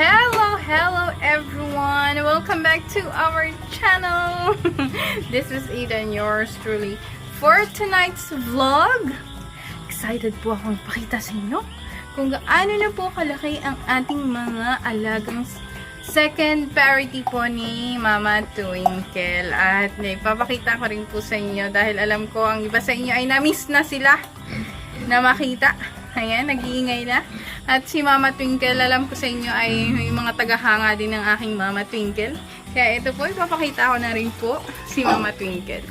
Hello, hello everyone! Welcome back to our channel! This is Eden, yours truly. For tonight's vlog, excited po akong ipakita sa inyo kung gaano na po kalaki ang ating mga alagang second parity po ni Mama Twinkle. At ipapakita ko rin po sa inyo dahil alam ko ang iba sa inyo ay na-miss na sila na makita. Ayan, nag-iingay na. At si Mama Twinkle, alam ko sa inyo ay may mga tagahanga din ng aking Mama Twinkle. Kaya ito po, ipapakita ko na rin po si Mama Twinkle.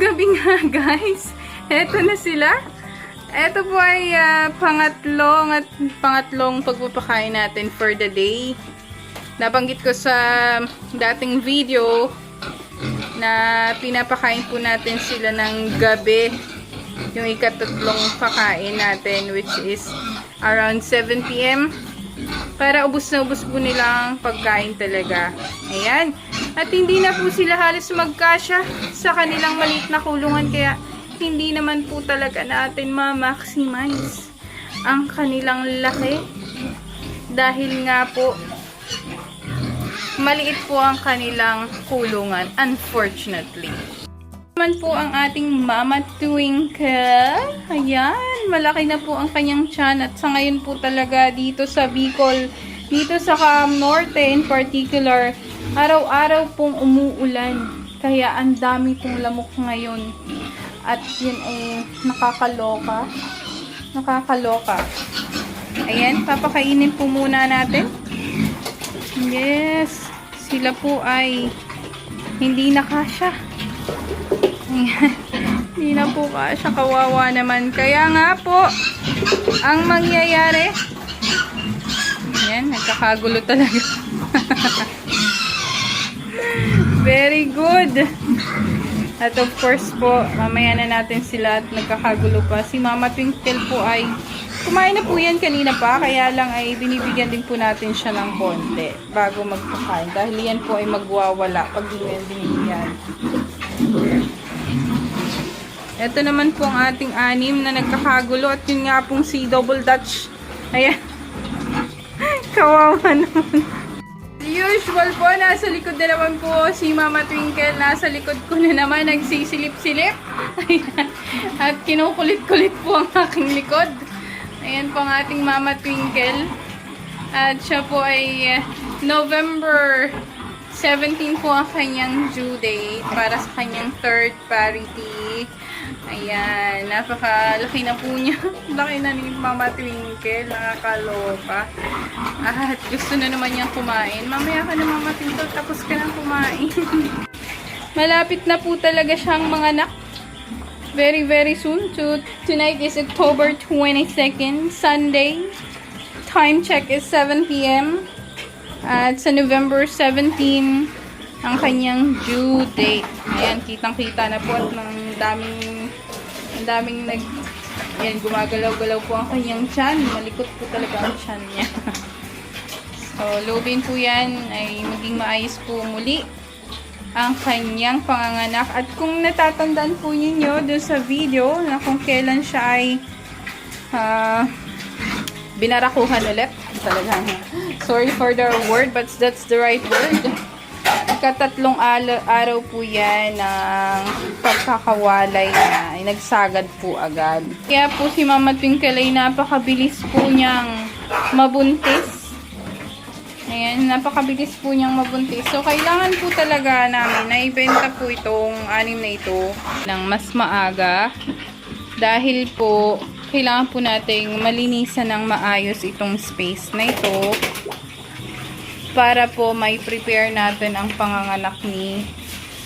Gabi nga guys. Eto na sila. Ito po ay ah, pangatlong at pangatlong pagpapakain natin for the day. Nabanggit ko sa dating video na pinapakain po natin sila ng gabi. Yung ikatatlong pakain natin which is around 7pm. Para ubos na ubos po nila ang pagkain talaga. Ayan. At hindi na po sila halos magkasya sa kanilang maliit na kulungan kaya hindi naman po talaga natin ma-maximize ang kanilang laki. Dahil nga po maliit po ang kanilang kulungan, unfortunately. Naman po ang ating Mama Twinkle. Ayan, malaki na po ang kanyang tiyan at sa ngayon po talaga dito sa Bicol, dito sa Cam Norte in particular, araw-araw pong umuulan. Kaya ang dami pong lamok ngayon. At yun ay nakakaloka. Nakakaloka. Ayan, papakainin po muna natin. Yes. Sila po ay hindi na kasya. Hindi na po kasya. Kawawa naman. Kaya nga po, ang mangyayari, Ayan, nagkakagulo talaga. Very good. At of course po, mamaya na natin sila at nagkakagulo pa. Si Mama Twinkle po ay kumain na po yan kanina pa, kaya lang ay binibigyan din po natin siya ng konti bago magpakain. Dahil yan po ay magwawala pag yan binibigyan. Ito naman po ang ating anim na nagkakagulo at yun nga pong si Double Dutch. Ayan. Kawawa naman. Usual po, nasa likod na naman po si Mama Twinkle. Nasa likod ko na naman, nagsisilip-silip. Ayan. At kinukulit-kulit po ang aking likod. Ayan po ang ating Mama Twinkle. At siya po ay eh, November 17 po ang kanyang due date para sa kanyang third parity. Ayan, napakalaki na po niya. Laki na ni Mama Twinkle, nakakaloka. At gusto na naman niyang kumain. Mamaya ka na Mama Twinkle, tapos ka na kumain. Malapit na po talaga siyang mga anak. Very, very soon. So, tonight is October 22nd, Sunday. Time check is 7 p.m. At sa November 17, ang kanyang due date. Ayan, kitang-kita na po at ng daming ang daming nag Ayan, gumagalaw-galaw po ang kanyang tiyan. Malikot po talaga ang tiyan niya. so, lobin po yan ay maging maayos po muli ang kanyang panganganak. At kung natatandaan po ninyo dun sa video na kung kailan siya ay ah, binarakuhan ulit. Talagang, sorry for the word, but that's the right word. Ikatatlong ala- araw po yan ng pagkakawalay na ay nagsagad po agad. Kaya po si Mama Twinkle ay napakabilis po niyang mabuntis. Ayan, napakabilis po niyang mabuntis. So, kailangan po talaga namin na ibenta po itong anim na ito ng mas maaga. Dahil po, kailangan po nating malinisan ng maayos itong space na ito para po may prepare natin ang panganganak ni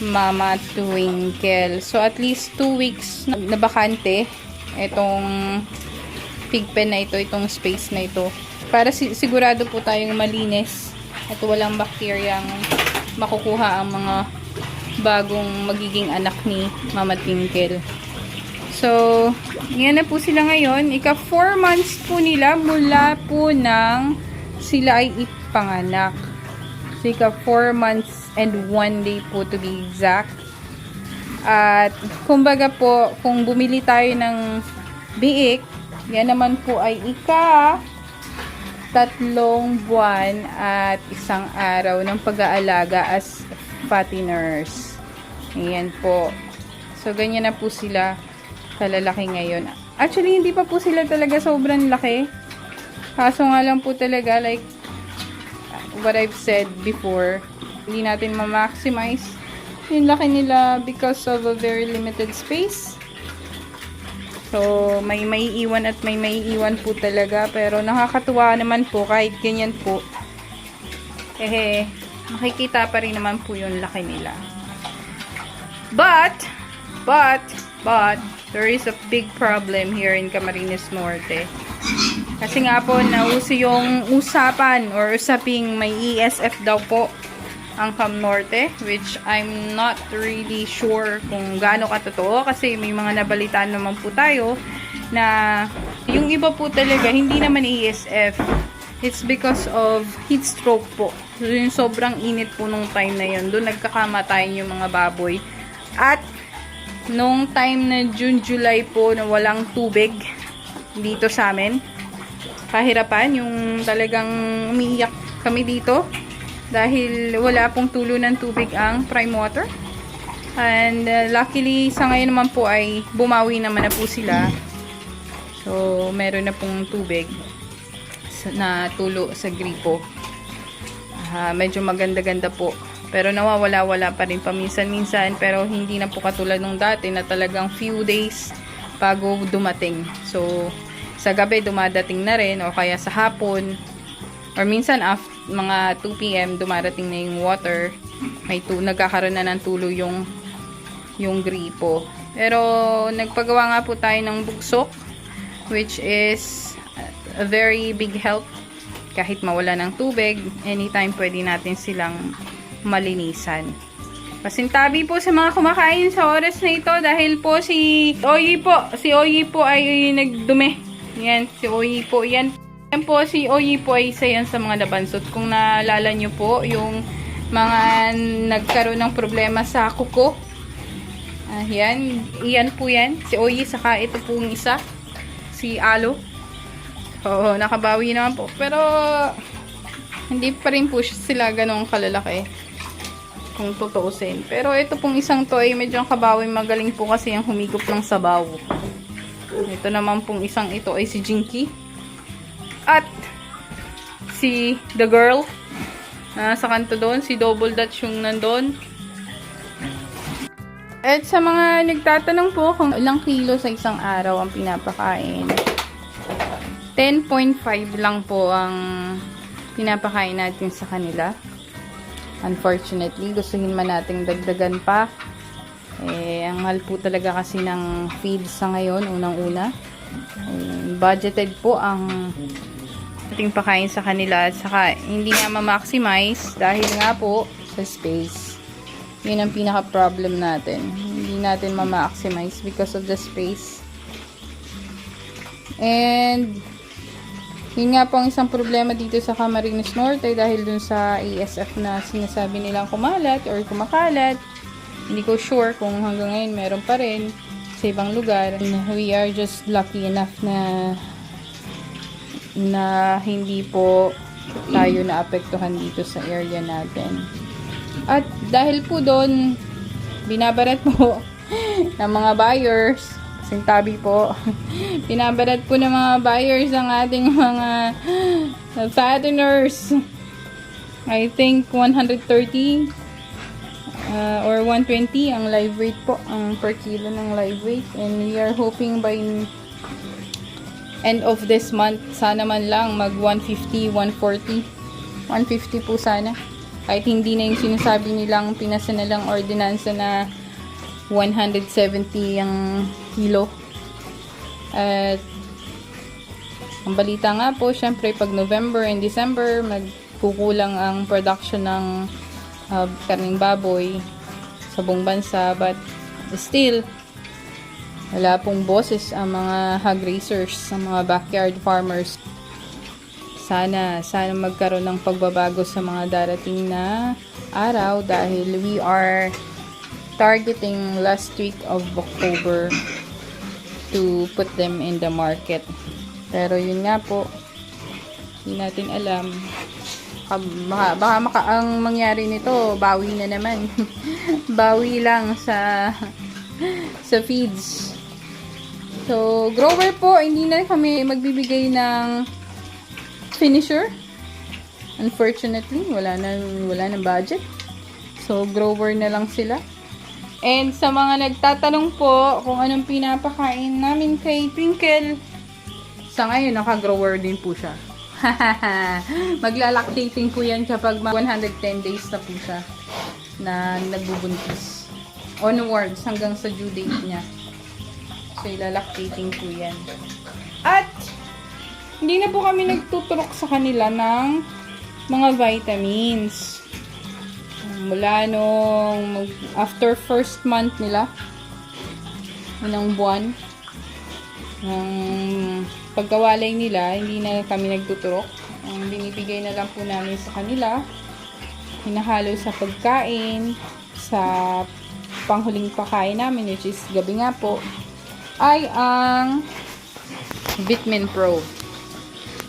Mama Twinkle. So, at least 2 weeks na bakante itong pigpen na ito, itong space na ito. Para si sigurado po tayong malinis at walang bakteryang makukuha ang mga bagong magiging anak ni Mama Twinkle. So, yan na po sila ngayon. Ika 4 months po nila mula po nang sila ay ipanganak. So, ika 4 months and 1 day po to be exact. At kumbaga po, kung bumili tayo ng biik, yan naman po ay ika tatlong buwan at isang araw ng pag-aalaga as fatteners. Ayan po. So, ganyan na po sila kalalaki ngayon. Actually, hindi pa po sila talaga sobrang laki. Kaso nga lang po talaga, like what I've said before, hindi natin ma-maximize yung laki nila because of a very limited space. So, may maiiwan at may maiiwan po talaga. Pero nakakatuwa naman po kahit ganyan po. Eh, makikita pa rin naman po yung laki nila. But, but, but, there is a big problem here in Camarines Norte. Kasi nga po, nauso yung usapan or usaping may ESF daw po ang Cam Norte, which I'm not really sure kung gaano katotoo kasi may mga nabalitaan naman po tayo na yung iba po talaga hindi naman ESF. It's because of heat stroke po. So, yung sobrang init po nung time na yun. Doon nagkakamatayin yung mga baboy. At nung time na June, July po na walang tubig dito sa amin, kahirapan yung talagang umiiyak kami dito dahil wala pong tulo ng tubig ang prime water. And uh, luckily, sa ngayon naman po ay bumawi naman na po sila. So, meron na pong tubig na tulo sa gripo. Ah, medyo maganda-ganda po. Pero nawawala-wala pa rin paminsan-minsan. Pero hindi na po katulad nung dati na talagang few days bago dumating. So, sa gabi dumadating na rin o kaya sa hapon or minsan after mga 2 p.m. dumarating na yung water. May tu nagkakaroon na ng tulo yung yung gripo. Pero nagpagawa nga po tayo ng bugsok which is a very big help kahit mawala ng tubig, anytime pwede natin silang malinisan. Pasintabi po sa mga kumakain sa oras na ito dahil po si Oyi po, si Oyi po ay nagdumi. Yan, si Oyi po, yan. Yan po, si Oyi po ay isa yan sa mga nabansot. Kung naalala nyo po, yung mga nagkaroon ng problema sa kuko. Ah, yan, iyan po yan. Si Oyi, saka ito po yung isa. Si Alo. Oo, nakabawi naman po. Pero, hindi pa rin po sila ganong kalalaki. Kung tutuusin. Pero ito pong isang to ay medyo kabawi. Magaling po kasi ang humigop ng sabaw. Ito naman pong isang ito ay si Jinky. At si The Girl. na sa kanto doon. Si Double Dutch yung nandun. At sa mga nagtatanong po kung ilang kilo sa isang araw ang pinapakain. 10.5 lang po ang pinapakain natin sa kanila. Unfortunately, gustuhin man nating dagdagan pa. Eh, ang mahal po talaga kasi ng feed sa ngayon, unang-una. Budgeted po ang ating pakain sa kanila saka hindi nga ma-maximize dahil nga po sa space. Yun ang pinaka-problem natin. Hindi natin ma-maximize because of the space. And yun nga po ang isang problema dito sa Camarines Norte dahil dun sa ASF na sinasabi nilang kumalat or kumakalat. Hindi ko sure kung hanggang ngayon meron pa rin sa ibang lugar. And we are just lucky enough na na hindi po tayo naapektuhan dito sa area natin. At dahil po doon, binabarat po ng mga buyers, sintabi po, binabarat po ng mga buyers ang ating mga fatteners. I think 130 uh, or 120 ang live weight po, ang per kilo ng live weight. And we are hoping by end of this month, sana man lang mag 150, 140. 150 po sana. Kahit hindi na yung sinasabi nilang pinasa na lang ordinansa na 170 ang kilo. At ang balita nga po, syempre pag November and December, magkukulang ang production ng uh, karning baboy sa buong bansa. But still, wala pong boses ang mga hog raisers, ang mga backyard farmers. Sana, sana magkaroon ng pagbabago sa mga darating na araw dahil we are targeting last week of October to put them in the market. Pero yun nga po, hindi natin alam. Baka, baka, maka, ang mangyari nito, bawi na naman. bawi lang sa sa feeds. So, grower po, hindi na kami magbibigay ng finisher. Unfortunately, wala na wala ng budget. So, grower na lang sila. And sa mga nagtatanong po kung anong pinapakain namin kay Twinkle, sa ngayon, naka-grower din po siya. Maglalactating po yan kapag mga 110 days na po siya na nagbubuntis. Onwards hanggang sa due date niya. So, ilalactating po yan. At, hindi na po kami nagtuturok sa kanila ng mga vitamins. Mula nung after first month nila, unang buwan, ng pagkawalay nila, hindi na kami nagtuturok. Ang binibigay na lang po namin sa kanila, hinahalo sa pagkain, sa panghuling pakain namin, which is gabi nga po, ay ang Vitamin Pro.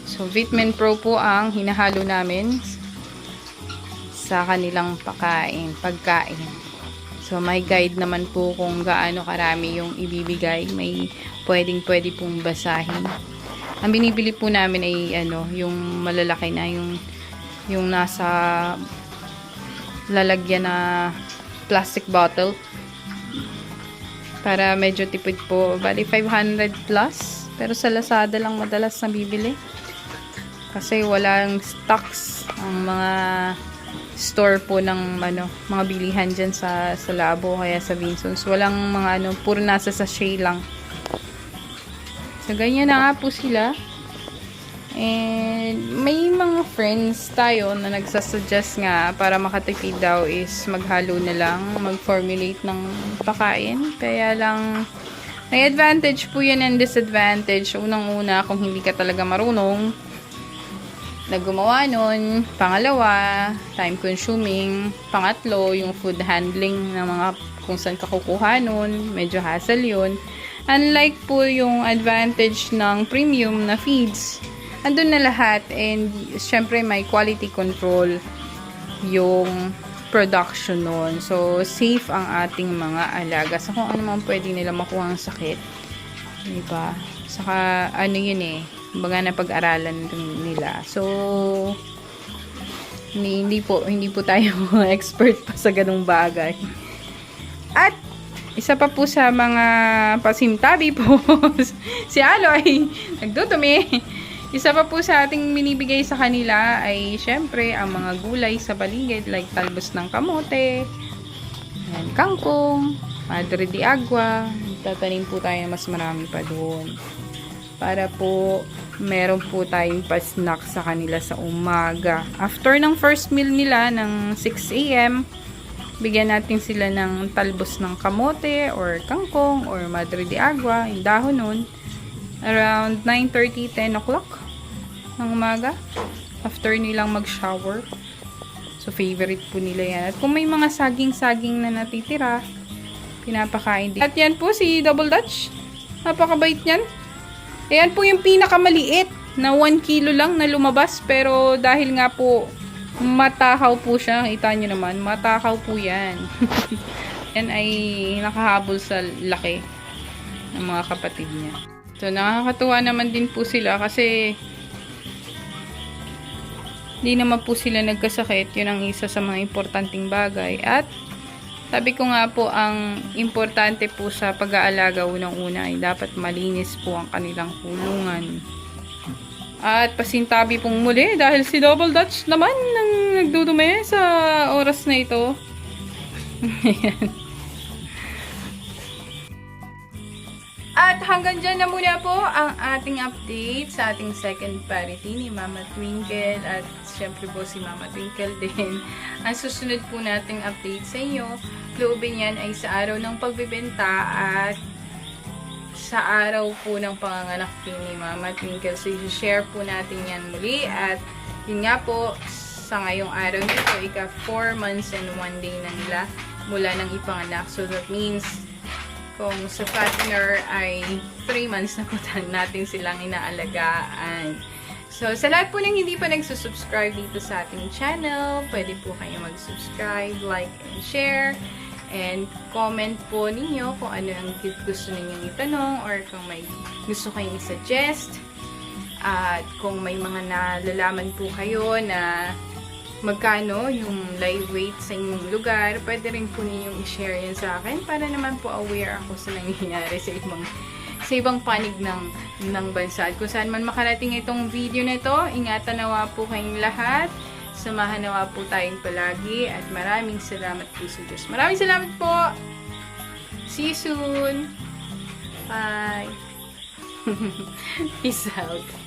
So, Vitamin Pro po ang hinahalo namin sa kanilang pakain, pagkain. So, may guide naman po kung gaano karami yung ibibigay. May pwedeng pwede pong basahin. Ang binibili po namin ay ano, yung malalaki na, yung yung nasa lalagyan na plastic bottle. Para medyo tipid po. Bali, 500 plus. Pero sa Lazada lang madalas na bibili. Kasi walang stocks ang mga store po ng ano, mga bilihan dyan sa, sa Labo kaya sa Vinsons. Walang mga ano, puro nasa sachet lang. So, ganyan na nga po sila. And may mga friends tayo na nagsasuggest nga para makatipid daw is maghalo na lang, mag-formulate ng pakain. Kaya lang, may advantage po yan and disadvantage. Unang-una, kung hindi ka talaga marunong, na gumawa nun. Pangalawa, time consuming. Pangatlo, yung food handling ng mga kung saan ka nun. Medyo hassle yun. Unlike po yung advantage ng premium na feeds, andun na lahat and syempre may quality control yung production nun. So, safe ang ating mga alaga. Sa kung ano man pwede nila makuha ang sakit. Diba? Saka, ano yun eh, baga na pag-aralan nila. So, hindi, po, hindi po tayo expert pa sa ganung bagay. At, isa pa po sa mga pasimtabi po, si Alo ay nagdudumi. Isa pa po sa ating minibigay sa kanila ay syempre ang mga gulay sa paligid like talbos ng kamote, ayan, kangkong, madre de agua. Tatanim po tayo mas marami pa doon. Para po meron po tayong pa-snack sa kanila sa umaga. After ng first meal nila ng 6 a.m., bigyan natin sila ng talbos ng kamote or kangkong or madre de agua, yung dahon nun around 9.30, 10 o'clock ng umaga after nilang mag-shower. So, favorite po nila yan. At kung may mga saging-saging na natitira, pinapakain din. At yan po si Double Dutch. Napakabait niyan. Ayan po yung pinakamaliit na 1 kilo lang na lumabas. Pero dahil nga po matakaw po siya, kita nyo naman, matakaw po yan. yan ay nakahabol sa laki ng mga kapatid niya. So, nakakatuwa naman din po sila kasi hindi naman po sila nagkasakit. Yun ang isa sa mga importanteng bagay. At sabi ko nga po, ang importante po sa pag-aalaga unang-una ay dapat malinis po ang kanilang kulungan. At pasintabi pong muli dahil si Double Dutch naman nang nagdudumi sa oras na ito. Ayan. At hanggang dyan na muna po ang ating update sa ating second parity ni Mama Twinkle at syempre po si Mama Twinkle din. Ang susunod po nating update sa inyo, loobin yan ay sa araw ng pagbibenta at sa araw po ng panganganak ni Mama Twinkle. So, share po natin yan muli at yun nga po, sa ngayong araw nito, ika 4 months and 1 day na nila mula ng ipanganak. So that means kung sa fattener ay 3 months na po natin silang inaalagaan. So, sa lahat po ng hindi pa nagsusubscribe dito sa ating channel, pwede po kayo mag-subscribe, like, and share. And comment po ninyo kung ano ang gusto ninyong itanong or kung may gusto kayong i-suggest. At kung may mga nalalaman po kayo na magkano yung live weight sa inyong lugar, pwede rin po ninyong i-share yan sa akin para naman po aware ako sa nangyayari sa ibang sa ibang panig ng, ng bansa. At kung saan man makarating itong video na ito, ingatan nawa po kayong lahat. Samahan nawa po tayong palagi at maraming salamat po sa Diyos. Maraming salamat po! See you soon! Bye! Peace out!